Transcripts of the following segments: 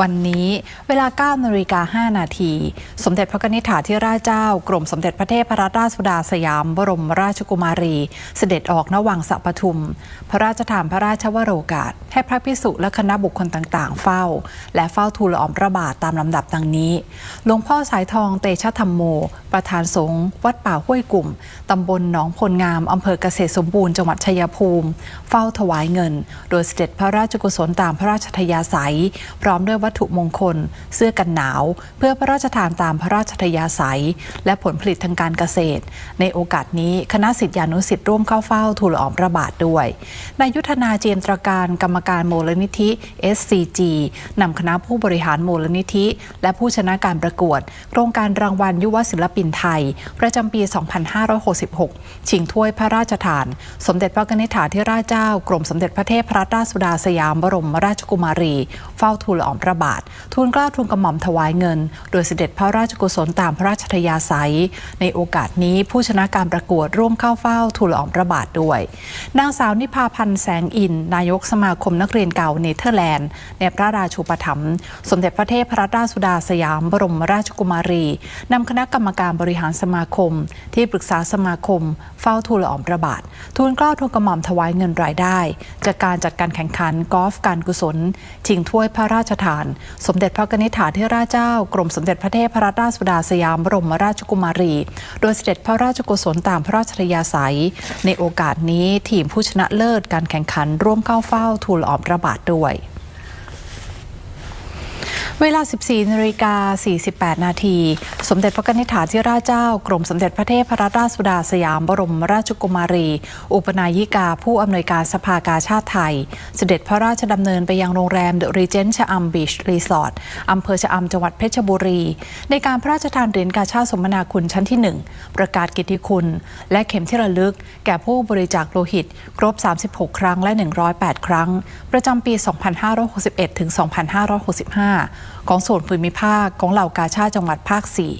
วันนี้เวลา9นาฬิกา5นาที สมเด็จพระนิธิถาธิราชเจ้า กรมสมเด็จพระเทพรัตนราชสุดาสยาม บรมราชกุมารี เสด็จออกนวังสะปทุม พระราชทานพระราชวโรกาส ให้พระพิสุและคณะบุคคลต่างๆ เฝ้า และเฝ้าทูลอองพระบาทตามลำดับดังนี้หลวงพ่อสายทองเตชะธรรมโม ประธานสงฆ์วัดป่าห้วยกลุ่มตำบลหนองพลงามอำเภอเกษตรสมบูรณ์จังหวัดชัยภูมิ เฝ้าถวายเงิน โดยเสด็จพระราชกุศลตามพระราชทยาศัย พร้อมด้วยวัตถุมงคล เสื้อกันหนาว เพื่อพระราชทานตามพระราชทยาศัย และผลผลิตทางการเกษตร ในโอกาสนี้คณะสิทธิานุสิทธิ์ร่วมเข้าเฝ้าทูลอองพระบาทด้วยนายยุทธนาเจียนตรการกรรมการมูลนิธิ SCG นำคณะผู้บริหารมูลนิธิ และผู้ชนะการประกวด โครงการรางวัลยุวศิลปินไทย ประจำปี 2566 ชิงถ้วยพระราชทาน สมเด็จพระนิธิถาธิราชเจ้ากรมสมเด็จพระเทพรัตนราชสุดาสยามบรมราชกุมารี เฝ้าทูลละอองพระบาท ทูลเกล้าทูลกระหม่อมถวายเงิน โดยเสด็จพระราชกุศลตามพระราชทยาศัย ในโอกาสนี้ผู้ชนะการประกวดร่วมเข้าเฝ้าทูลอองพระบาทด้วย นางสาวนิพาพันธ์แสงอิน นายกสมาคมนักเรียนเก่าเนเธอร์แลนด์ ในพระราชูปถัมภ์สมเด็จพระเทพรัตนราชสุดาสยามบรมราชกุมารีนำคณะกรรมการบริหารสมาคม ที่ปรึกษาสมาคม เฝ้าทูลอองพระบาท ทูลเกล้าทูลกระหม่อมถวายเงินรายได้ จากการจัดการแข่งขันกอล์ฟการกุศลชิงถ้วยพระราชทานสมเด็จพระนิธิถาธิราชเจ้า กรมสมเด็จพระเทพรัตนราชสุดาสยามบรมราชกุมารี โดยเสด็จพระราชกุศลตามพระราชยาศัย ในโอกาสนี้ทีมผู้ชนะเลิศการแข่งขันร่วมเข้าเฝ้าทูลออมระบาดด้วยเวลา 14นาฬิกา48 นาที สมเด็จพระนิธิถาธิราชเจ้า กรมสมเด็จพระเทพรัตนราชสุดาสยามบรมราชกุมารี อุปนายิกาผู้อำนวยการสภากาชาติไทย เสด็จพระราชดำเนินไปยังโรงแรมเดอะรีเจนต์ชะอำบีชรีสอร์ทอำเภอชะอำจังหวัดเพชรบุรี ในการพระราชทานเหรียญกาชาติสมนาคุณชั้นที่ 1 ประกาศกิติคุณ และเข็มที่ระลึก แก่ผู้บริจาคโลหิต ครบ 36 ครั้งและ 108 ครั้ง ประจำปี 2561ถึง2565 ของส่วนภูมิภาคของเหล่ากาชาติจังหวัดภาค 4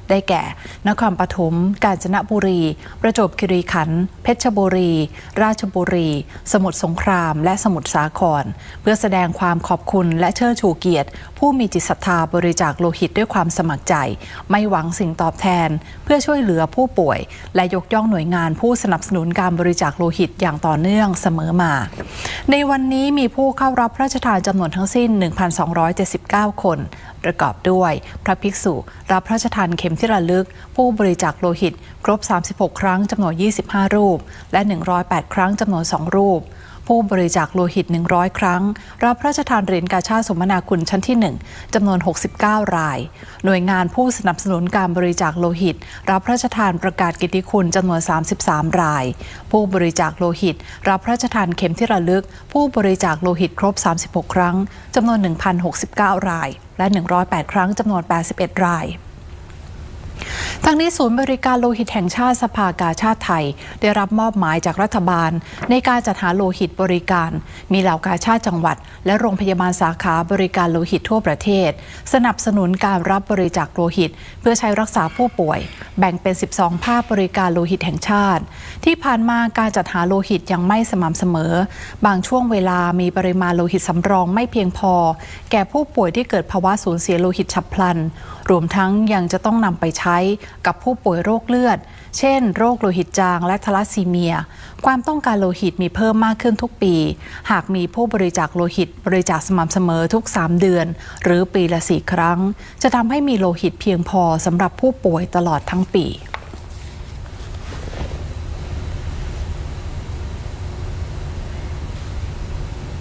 ได้แก่ นครปฐม กาญจนบุรี ประจวบคีรีขันธ์ เพชรบุรี ราชบุรี สมุทรสงคราม และสมุทรสาคร เพื่อแสดงความขอบคุณและเชิดชูเกียรติ ผู้มีจิตศรัทธาบริจาคโลหิตด้วยความสมัครใจ ไม่หวังสิ่งตอบแทน เพื่อช่วยเหลือผู้ป่วย และยกย่องหน่วยงานผู้สนับสนุนการบริจาคโลหิตอย่างต่อเนื่องเสมอมา ในวันนี้มีผู้เข้ารับพระราชทานจำนวนทั้งสิ้น 1,279 คน ประกอบด้วย พระภิกษุ รับพระราชทานเข็มที่ระลึก ผู้บริจาคโลหิต ครบ 36 ครั้งจำนวน 25 รูป และ 108 ครั้งจำนวน 2 รูป ผู้บริจาคโลหิต 100 ครั้ง รับพระราชทานเหรียญกาชาติสมนาคุณชั้นที่ 1จำนวน 69 ราย หน่วยงานผู้สนับสนุนการบริจาคโลหิต รับพระราชทานประกาศกิติคุณจำนวน 33 ราย ผู้บริจาคโลหิต รับพระราชทานเข็มที่ระลึก ผู้บริจาคโลหิตครบ 36 ครั้งจำนวน 1,069 รายและ 108 ครั้งจำนวน 81 ราย ทางนี้ศูนย์บริการโลหิตแห่งชาติสภากาชาติไทย ได้รับมอบหมายจากรัฐบาล ในการจัดหาโลหิตบริการ มีเหล่ากาชาติจังหวัด และโรงพยาบาลสาขาบริการโลหิตทั่วประเทศ สนับสนุนการรับบริจาคโลหิต เพื่อใช้รักษาผู้ป่วย แบ่งเป็น 12 ภาคบริการโลหิตแห่งชาติ ที่ผ่านมาการจัดหาโลหิตยังไม่สม่ำเสมอ บางช่วงเวลามีปริมาณโลหิตสำรองไม่เพียงพอ แก่ผู้ป่วยที่เกิดภาวะสูญเสียโลหิตฉับพลัน รวมทั้งยังจะต้องนำไปใช้กับผู้ป่วยโรคเลือด เช่น โรคโลหิตจางและทาลัสซีเมีย ความต้องการโลหิตมีเพิ่มมากขึ้นทุกปี หากมีผู้บริจาคโลหิต บริจาคสม่ำเสมอทุก 3 เดือน หรือปีละสี่ครั้ง จะทำให้มีโลหิตเพียงพอสำหรับผู้ป่วยตลอดทั้งปี